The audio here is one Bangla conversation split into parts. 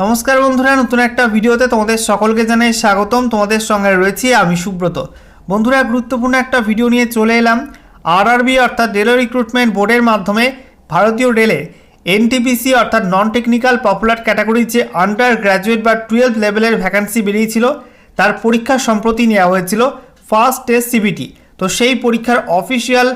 নমস্কার বন্ধুরা, নতুন একটা ভিডিওতে তোমাদের সকলকে জানাই স্বাগতম। তোমাদের সঙ্গে রয়েছি আমি সুব্রত। বন্ধুরা, গুরুত্বপূর্ণ একটা ভিডিও নিয়ে চলে এলাম। আরআরবি অর্থাৎ রেলওয়ে রিক্রুটমেন্ট বোর্ডের মাধ্যমে ভারতীয় রেলে এনটিপিসি অর্থাৎ নন টেকনিক্যাল পপুলার ক্যাটাগরির যে আন্ডার গ্র্যাজুয়েট বা টুয়েলভ লেভেলের ভ্যাকান্সি বেরিয়েছিল, তার পরীক্ষা সম্প্রতি নেওয়া হয়েছিল ফার্স্ট টেস্ট সিবিটি তো সেই পরীক্ষার অফিসিয়াল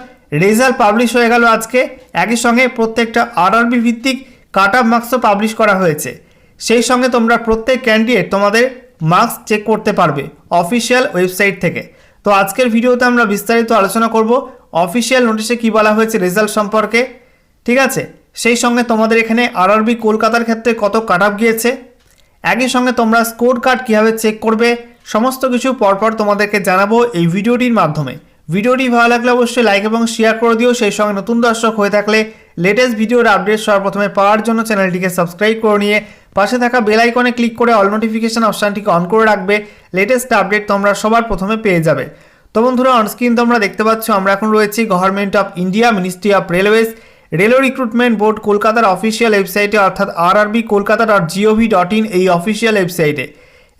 রেজাল্ট পাবলিশ হয়ে গেল আজকে। একই সঙ্গে প্রত্যেকটা আরআরবি ভিত্তিক কাট অফ মার্কসও পাবলিশ করা হয়েছে। সেই সঙ্গে তোমরা প্রত্যেক ক্যান্ডিডেট তোমাদের মার্কস চেক করতে পারবে অফিসিয়াল ওয়েবসাইট থেকে। তো আজকের ভিডিওতে আমরা বিস্তারিত আলোচনা করব অফিসিয়াল নোটিশে কি বলা হয়েছে রেজাল্ট সম্পর্কে, ঠিক আছে? সেই সঙ্গে তোমাদের এখানে আরআরবি কলকাতার ক্ষেত্রে কত কাট গিয়েছে, একই সঙ্গে তোমরা স্কোর কার্ড কীভাবে চেক করবে, সমস্ত কিছু পরপর তোমাদেরকে জানাব এই ভিডিওটির মাধ্যমে। ভিডিওটি ভালো লাগলে অবশ্যই লাইক এবং শেয়ার করে দিও, সেই সঙ্গে নতুন দর্শক হয়ে থাকলে লেটেস্ট ভিডিওর আপডেট সর্বপ্রথমে পাওয়ার জন্য চ্যানেলটিকে সাবস্ক্রাইব করে নিয়ে পাশে থাকা বেল আইকনে ক্লিক করে অল নোটিফিকেশন অপশানটিকে অন করে রাখবে। লেটেস্ট আপডেট তোমরা সবার প্রথমে পেয়ে যাবে। তো বন্ধুরা অনস্ক্রিন তোমরা দেখতে পাচ্ছ, আমরা এখন রয়েছি government of India ministry of railways railway recruitment board কলকাতার অফিসিয়াল ওয়েবসাইটে অর্থাৎ RRB Kolkata dot GOV dot in এই অফিসিয়াল ওয়েবসাইটে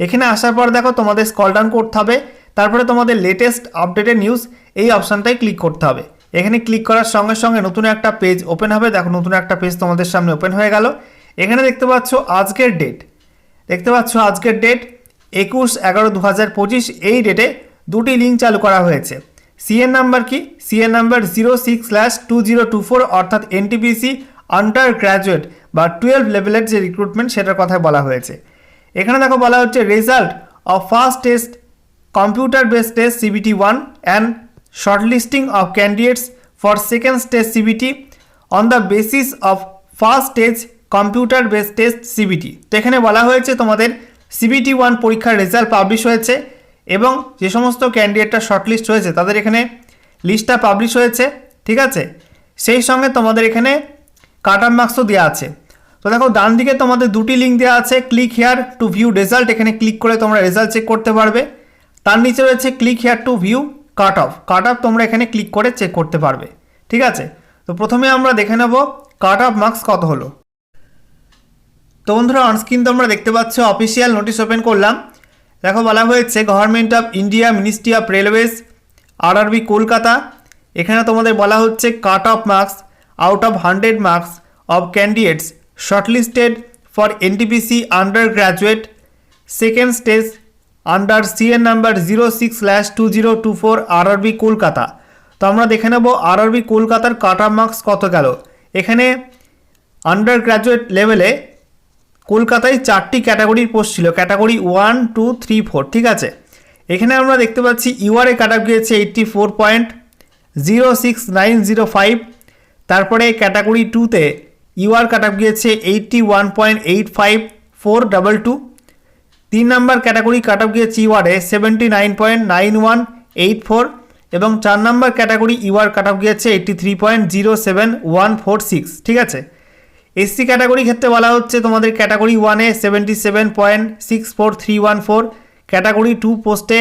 এখানে আসার পর দেখো, তোমাদের স্কল ডাউন করতে হবে, তারপরে তোমাদের লেটেস্ট আপডেটেড নিউজ এই অপশানটাই ক্লিক করতে হবে। এখানে ক্লিক করার সঙ্গে সঙ্গে নতুন একটা পেজ ওপেন হবে, দেখো নতুন একটা পেজ তোমাদের সামনে ওপেন হয়ে গেল। এখানে দেখতে পাচ্ছ আজকের ডেট দেখতে পাচ্ছ আজকের ডেট একুশ এগারো দু হাজার পঁচিশ, এই ডেটে দুটি লিঙ্ক চালু করা হয়েছে। সিএন নাম্বার কি? CN number zero six slash two zero two four অর্থাৎ এনটিপিসি আন্ডার গ্র্যাজুয়েট বা টুয়েলভ লেভেলের যে রিক্রুটমেন্ট সেটার কথা বলা হয়েছে। এখানে দেখো বলা হচ্ছে result of first test computer based test CBT one and shortlisting of candidates for second test CBT on the basis of first test computer based test CBT তো এখানে বলা হয়েছে তোমাদের সিবিটি ওয়ান পরীক্ষার রেজাল্ট পাবলিশ হয়েছে এবং যে সমস্ত ক্যান্ডিডেটটা শর্টলিস্ট হয়েছে, তাদের এখানে লিস্টটা পাবলিশ হয়েছে, ঠিক আছে? সেই সঙ্গে তোমাদের এখানে কাট অফ মার্কসও দেওয়া আছে। তো দেখো, ডান দিকে তোমাদের দুটি লিঙ্ক দেওয়া আছে click here to view result এখানে ক্লিক করে তোমরা রেজাল্ট চেক করতে পারবে। তার নিচে রয়েছে click here to view cut off cut off তোমরা এখানে ক্লিক করে চেক করতে পারবে, ঠিক আছে? তো প্রথমে আমরা দেখে নেব কাট অফ মার্কস কত হলো। তো বন্ধুরা অনস্ক্রিন তোমরা দেখতে পাচ্ছ অফিসিয়াল নোটিশ ওপেন করলাম। দেখো, বলা হয়েছে government of India ministry of railways RRB Kolkata এখানে তোমাদের বলা হচ্ছে cut off marks out of hundred marks of candidates shortlisted for NTPC under graduate second stage under CN number zero six slash two zero two four RRB Kolkata তো আমরা দেখে নেব আরআরবি কলকাতার কাট অফ মার্কস কত গেল। এখানে আন্ডার গ্র্যাজুয়েট লেভেলে কলকাতায় চারটি ক্যাটাগরির পোস্ট ছিল, category one, two, three, four, ঠিক আছে? এখানে আমরা দেখতে পাচ্ছি ইউআরএ অফ গিয়েছে eighty four point zero six nine zero five, তারপরে ক্যাটাগরি টুতে ইউআর অফ গিয়েছে eighty one point eight five four double two, তিন নম্বর ক্যাটাগরি কাট অফ গিয়েছে ইউআরে seventy nine point nine one eight four, এবং চার নম্বর ক্যাটাগরি ইউআর অফ গিয়েছে eighty three point zero seven one four six, ঠিক আছে? এসসি ক্যাটাগরি ক্ষেত্রে বলা হচ্ছে তোমাদের ক্যাটাগরি ওয়ানে seventy seven point six four three one four category two পোস্টে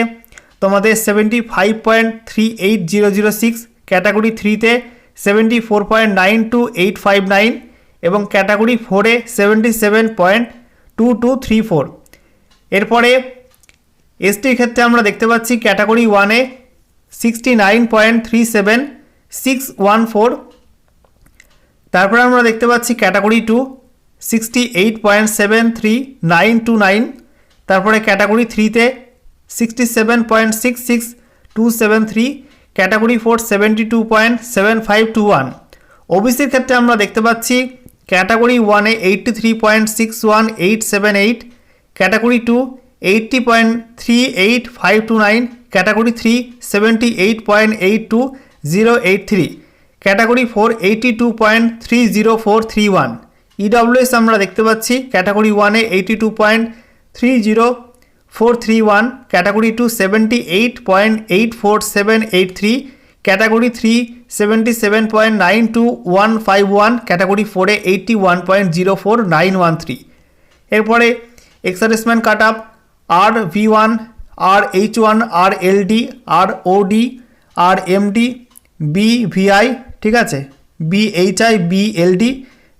তোমাদের seventy five point three eight zero zero six category থ্রিতে seventy four point nine two eight five nine এবং ক্যাটাগরি ফোরে seventy seven point two two three four এরপরে এসটির ক্ষেত্রে আমরা দেখতে পাচ্ছি ক্যাটাগরি ওয়ানে sixty nine point three seven six one four তারপরে আমরা দেখতে পাচ্ছি category two sixty eight point seven three nine two nine তারপরে ক্যাটাগরি থ্রিতে sixty seven point six six two seven three category four seventy two point seven five two one ওবিসির ক্ষেত্রে আমরা দেখতে পাচ্ছি ক্যাটাগরি ওয়ানে eighty three point six one eight seven eight category two eighty point three eight five two nine category three seventy eight point eight two zero eight three category four eighty two point three zero four three one EWS আমরা দেখতে পাচ্ছি ক্যাটাগরি ওয়ানে eighty two point three zero four three one category two seventy eight point eight four seven eight three category three seventy seven point nine two one five one category ফোরে eighty one point zero four nine one three এরপরে এক্সারেসমেন্ট কাট আপ আর ভি ওয়ান আর এইচ ওয়ান আর এলডি আর ওডি আর এমডি বি ভিআই ঠিক আছে? BHI BLD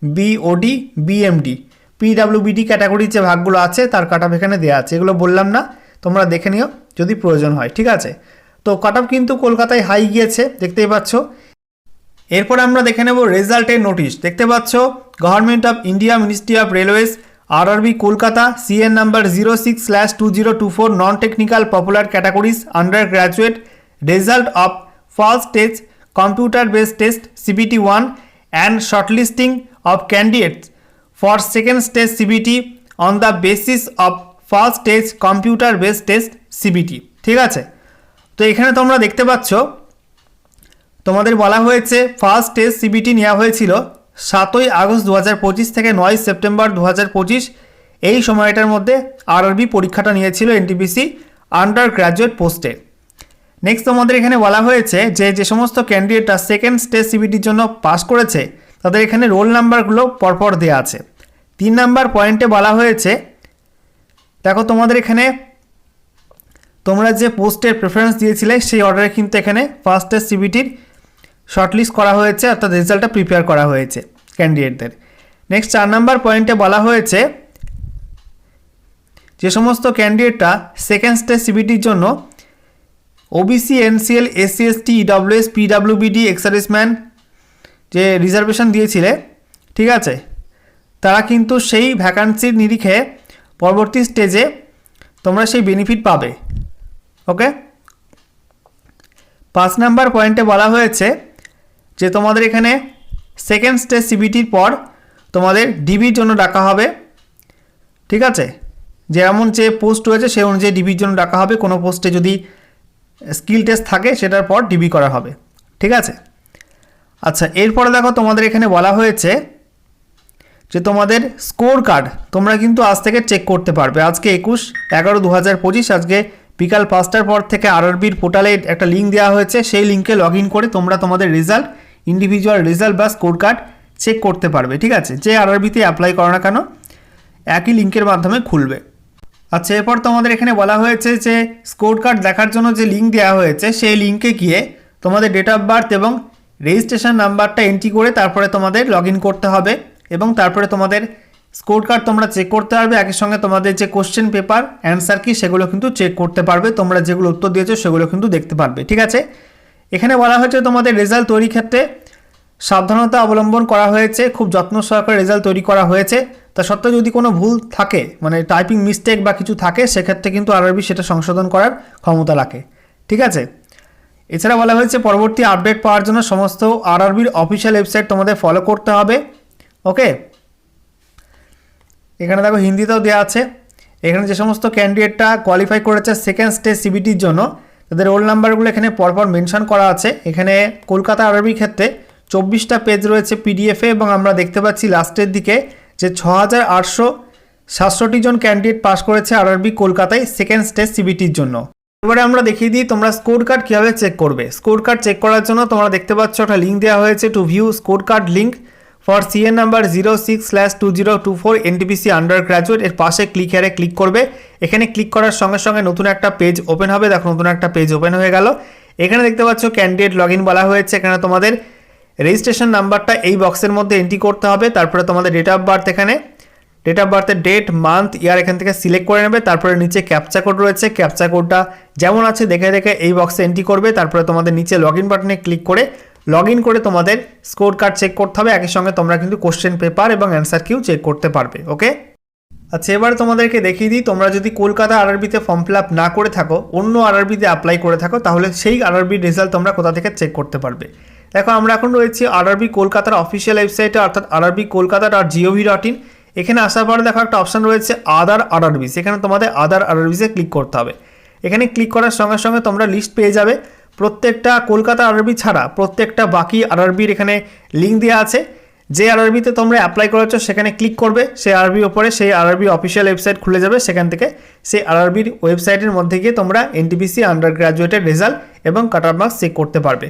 BOD BMD PWBD ক্যাটাগরির যে ভাগগুলো আছে, তার কাট এখানে দেওয়া আছে। এগুলো বললাম না, তোমরা দেখে নিও যদি প্রয়োজন হয়, ঠিক আছে? তো কাট কিন্তু কলকাতায় হাই গিয়েছে, দেখতেই পাচ্ছ। এরপর আমরা দেখে নেব রেজাল্টের নোটিশ দেখতে পাচ্ছ government of India ministry of railways R RRB Kolkata CN number zero six slash two zero two four non technical popular categories under graduate result of first stage computer based test CBT one and shortlisting of candidates for second stage CBT on the basis of first stage computer base test CBT ঠিক আছে? তো এখানে তোমরা দেখতে পাচ্ছ, তোমাদের বলা হয়েছে ফার্স্ট টেস্ট সিবিটি নেওয়া হয়েছিল সাতই আগস্ট দু হাজার পঁচিশ থেকে নয় সেপ্টেম্বর দু হাজার পঁচিশ। এই সময়টার মধ্যে আরআরবি পরীক্ষাটা নিয়েছিল এনটিপিসি আন্ডার গ্র্যাজুয়েট পোস্টে নেক্সট তোমাদের এখানে বলা হয়েছে যে যে সমস্ত ক্যান্ডিডেটরা সেকেন্ড স্টেজ সিবিটির জন্য পাস করেছে, তাদের এখানে রোল নাম্বারগুলো পরপর দেওয়া আছে। তিন নাম্বার পয়েন্টে বলা হয়েছে, দেখো তোমাদের এখানে তোমরা যে পোস্টের প্রেফারেন্স দিয়েছিলে, সেই অর্ডারে কিন্তু এখানে ফার্স্ট টেস্ট সিবিটির শর্টলিস্ট করা হয়েছে, অর্থাৎ রেজাল্টটা প্রিপেয়ার করা হয়েছে ক্যান্ডিডেটদের নেক্সট চার নাম্বার পয়েন্টে বলা হয়েছে, যে সমস্ত ক্যান্ডিডেটরা সেকেন্ড স্টেজ সিবিটির জন্য OBC NCL SC ST EWS পিডাব্লিউবিডি exserviceman যে রিজার্ভেশন দিয়েছিলে, ঠিক আছে? তারা কিন্তু সেই ভ্যাকান্সির নিরিখে পরবর্তী স্টেজে তোমরা সেই বেনিফিট পাবে। ওকে পাঁচ নাম্বার পয়েন্টে বলা হয়েছে যে তোমাদের এখানে সেকেন্ড স্টেজ সিবিটির পর তোমাদের ডিবির জন্য ডাকা হবে। ঠিক আছে? যেমন যে পোস্ট রয়েছে সেই অনুযায়ী ডিবির জন্য ডাকা হবে। কোনো পোস্টে যদি স্কিল টেস্ট থাকে, সেটার পর ডিবি করা হবে। ঠিক আছে? আচ্ছা এরপরে দেখো তোমাদের এখানে বলা হয়েছে যে তোমাদের স্কোর কার্ড তোমরা কিন্তু আজ থেকে চেক করতে পারবে। আজকে একুশ, এগারো দু হাজার পঁচিশ, আজকে বিকাল পাঁচটার পর থেকে আরআরবির পোর্টালে একটা লিঙ্ক দেওয়া হয়েছে। সেই লিঙ্কে লগ করে তোমরা তোমাদের রেজাল্ট ইন্ডিভিজুয়াল রেজাল্ট বা স্কোর কার্ড চেক করতে পারবে। ঠিক আছে? যে আরআরবিতে অ্যাপ্লাই করো না কেন, একই লিঙ্কের মাধ্যমে খুলবে। আচ্ছা এরপর তোমাদের এখানে বলা হয়েছে যে স্কোর কার্ড দেখার জন্য যে লিঙ্ক দেওয়া হয়েছে, সেই লিঙ্কে গিয়ে তোমাদের ডেট অফ বার্থ এবং রেজিস্ট্রেশন নাম্বারটা এন্ট্রি করে তারপরে তোমাদের লগ করতে হবে এবং তারপরে তোমাদের স্কোর কার্ড তোমরা চেক করতে পারবে। একই সঙ্গে তোমাদের যে কোশ্চেন পেপার অ্যান্সার কি, সেগুলো কিন্তু চেক করতে পারবে। তোমরা যেগুলো উত্তর দিয়েছ, সেগুলো কিন্তু দেখতে পারবে। ঠিক আছে? এখানে বলা হয়েছে তোমাদের রেজাল্ট তৈরির ক্ষেত্রে সাবধানতা অবলম্বন করা হয়েছে, খুব যত্ন সহকারে রেজাল্ট তৈরি করা হয়েছে। তা সত্ত্বেও যদি কোনো ভুল থাকে মানে টাইপিং মিস্টেক বা কিছু থাকে, সেক্ষেত্রে কিন্তু আরআরবি সেটা সংশোধন করার ক্ষমতা রাখে। ঠিক আছে? এছাড়া বলা হয়েছে, পরবর্তী আপডেট পাওয়ার জন্য সমস্ত আরআরবির অফিসিয়াল ওয়েবসাইট তোমাদের ফলো করতে হবে। ওকে এখানে দেখো, হিন্দিতেও দেওয়া আছে। এখানে যে সমস্ত ক্যান্ডিডেটটা কোয়ালিফাই করেছে সেকেন্ড স্টেজ সিবিটির জন্য, তাদের রোল নাম্বারগুলো এখানে পরপর মেনশন করা আছে। এখানে কলকাতা আরবির ক্ষেত্রে চব্বিশটা পেজ রয়েছে পিডিএফে এবং আমরা দেখতে পাচ্ছি লাস্টের দিকে যে ছ হাজার আটশো সাতষট্টি জন ক্যান্ডিডেট পাস করেছে আর আরআরবি কলকাতায় সেকেন্ড স্টেজ সিবিটির জন্য। এবারে আমরা দেখিয়ে দিই তোমরা স্কোর কার্ড কীভাবে চেক করবে। স্কোর কার্ড চেক করার জন্য তোমরা দেখতে পাচ্ছ একটা লিঙ্ক দেওয়া হয়েছে to view score card link for CN number zero six slash two zero two four NTPC under graduate এর পাশে ক্লিক হেয়ারে ক্লিক করবে। এখানে ক্লিক করার সঙ্গে সঙ্গে নতুন একটা পেজ ওপেন হবে। দেখো নতুন একটা পেজ ওপেন হয়ে গেল। এখানে দেখতে পাচ্ছ ক্যান্ডিডেট লগ ইন বলা হয়েছে। এখানে তোমাদের রেজিস্ট্রেশন নাম্বারটা এই বক্সের মধ্যে এন্ট্রি করতে হবে, তারপরে তোমাদের ডেট অফ বার্থ এখানে। ডেট অফ বার্থের ডেট মান্থ ইয়ার এখান থেকে সিলেক্ট করে নেবে, তারপরে নিচে ক্যাপচা কোড রয়েছে ক্যাপচা কোডটা যেমন আছে দেখে দেখে এই বক্সে এন্ট্রি করবে, তারপরে তোমাদের নিচে লগ ইন বাটনে ক্লিক করে লগ ইন করে তোমাদের স্কোর কার্ড চেক করতে হবে, একই সঙ্গে তোমরা কিন্তু কোশ্চেন পেপার এবং অ্যান্সার কিউ চেক করতে পারবে ওকে আচ্ছা এবার তোমাদেরকে দেখিয়ে দিই, তোমরা যদি কলকাতা আরআরবিতে ফর্ম ফিল আপ না করে থাকো, অন্য আরআরবিতে অ্যাপ্লাই করে থাকো, তাহলে সেই আরআরবির রেজাল্ট তোমরা কোথা থেকে চেক করতে পারবে। দেখো, আমরা এখন রয়েছি আরআরবি কলকাতার অফিসিয়াল ওয়েবসাইটে অর্থাৎ RRB Kolkata dot GOV dot in এখানে আসার পরে দেখো, একটা অপশান রয়েছে আদার আরআরবি। সেখানে তোমাদের আদার আরআরবিসে ক্লিক করতে হবে। এখানে ক্লিক করার সঙ্গে সঙ্গে তোমরা লিস্ট পেয়ে যাবে। প্রত্যেকটা কলকাতা আরআরবি ছাড়া প্রত্যেকটা বাকি আরআরবির এখানে লিঙ্ক দেওয়া আছে। যে আরআরবিতে তোমরা অ্যাপ্লাই করেছ, সেখানে ক্লিক করবে, সেই আরআরবির ওপরে সেই আরআরবি অফিসিয়াল ওয়েবসাইট খুলে যাবে, সেখান থেকে সেই আরআরবির ওয়েবসাইটের মধ্যে গিয়ে তোমরা এনটিপিসি আন্ডার গ্র্যাজুয়েটের রেজাল্ট এবং কাটার মার্কস চেক করতে পারবে।